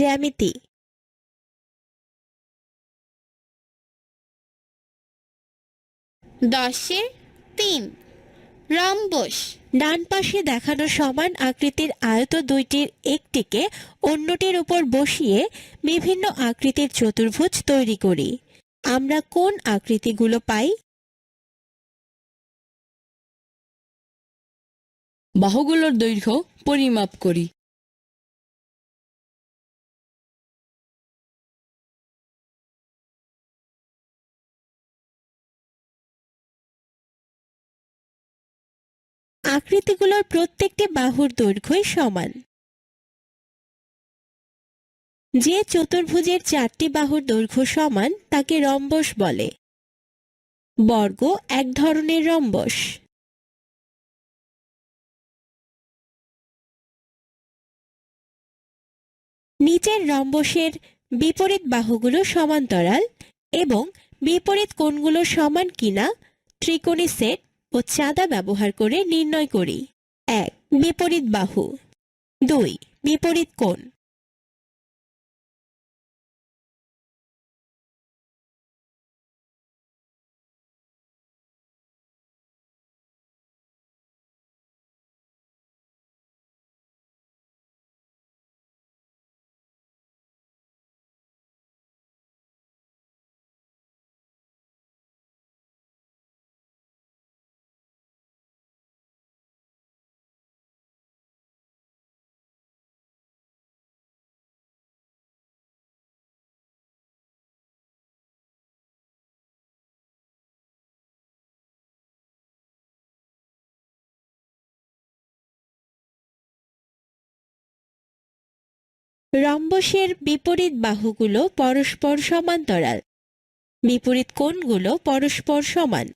জ্যামিতি। দশে তিন রম্বস। ডান পাশে দেখানো সমান আকৃতির আয়ত দুইটির একটিকে অন্যটির উপর বসিয়ে বিভিন্ন আকৃতির চতুর্ভুজ তৈরি করি। আমরা কোন আকৃতিগুলো পাই? বাহুগুলোর দৈর্ঘ্য পরিমাপ করি। আকৃতিগুলোর প্রত্যেকটি বাহুর দৈর্ঘ্যই সমান। যে চতুর্ভুজের চারটি বাহুর দৈর্ঘ্য সমান, তাকে রম্বস বলে। বর্গ এক ধরনের রম্বস। নিচের রম্বসের বিপরীত বাহুগুলো সমান্তরাল এবং বিপরীত কোণগুলো সমান কিনা, ত্রিকোণী সেট ও চাঁদা ব্যবহার করে নির্ণয় করি। এক বিপরীত বাহু। দুই বিপরীত কোণ। রম্বসের বিপরীত বাহুগুলো পরস্পর সমান্তরাল। বিপরীত কোণগুলো পরস্পর সমান।